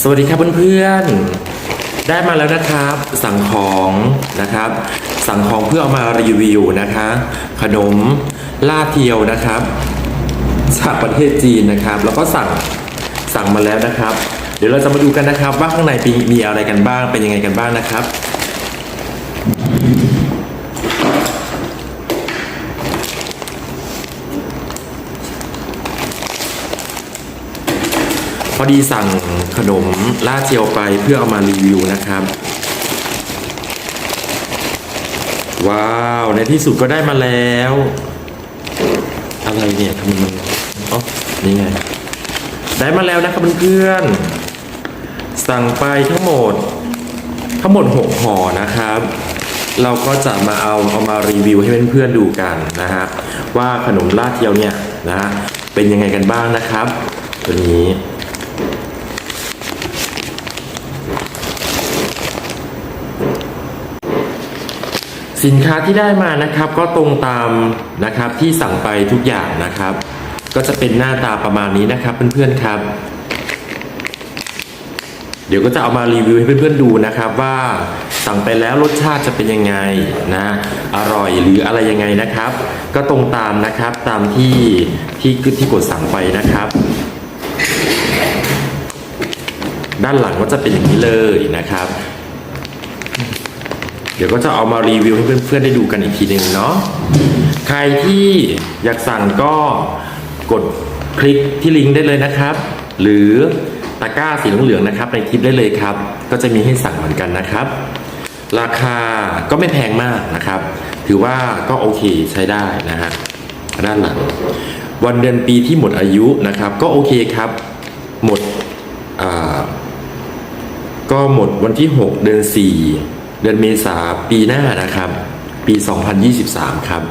สวัสดีครับเพื่อนๆ ได้มาแล้วนะครับ สั่งของนะครับ สั่งของเพื่อเอามารีวิวนะคะ ขนมลาเทียวนะครับจากประเทศจีนนะครับ แล้วก็สั่งสั่งมาแล้วนะครับ เดี๋ยวเราจะมาดูกันนะครับว่าข้างในมีมีอะไรกันบ้างเป็นยังไงกันบ้างนะครับ อดีสั่งขนมลาเจียวไปเพื่อเอามารีวิวนะครับ ว้าว ในที่สุดก็ได้มาแล้ว อะไรเนี่ยทำไมมันอ๋อนี่ไง ได้มาแล้วนะครับเพื่อนๆสั่งไปทั้งหมด ทั้งหมด 6ห่อนะครับ เราก็จะมาเอาเอามารีวิวให้เพื่อนๆดูกันนะฮะว่าขนมลาดเทียวเนี่ยนะฮะเป็นยังไงกันบ้างนะครับ ตัวนี้ สินค้าที่ได้มานะครับก็ตรงตามนะครับที่สั่งไปทุกอย่างนะครับ ก็จะเป็นหน้าตาประมาณนี้นะครับเพื่อนๆครับ เดี๋ยวก็จะเอามารีวิวให้เพื่อนๆดูนะครับว่าสั่งไปแล้วรสชาติจะเป็นยังไงนะอร่อยหรืออะไรยังไงนะครับ ก็ตรงตามนะครับตามที่ที่ที่กดสั่งไปนะครับ ด้านหลังก็จะเป็นอย่างนี้เลยนะครับ เดี๋ยวก็จะเอามารีวิวให้เพื่อนๆได้ดูกันอีกทีหนึ่งเนาะใครที่อยากสั่งก็กดคลิกที่ลิงก์ได้เลยนะครับ หรือตะกร้าสีเหลืองๆนะครับ ในคลิปได้เลยครับ ก็จะมีให้สั่งเหมือนกันนะครับ ราคาก็ไม่แพงมากนะครับ ถือว่าก็โอเคใช้ได้นะฮะด้านหลังวันเดือนปีที่หมดอายุนะครับ ก็โอเคครับ หมดก็หมดวันที่ 6 เดือน4 เดือนเมษาปีหน้านะครับ ปี 2023 ครับ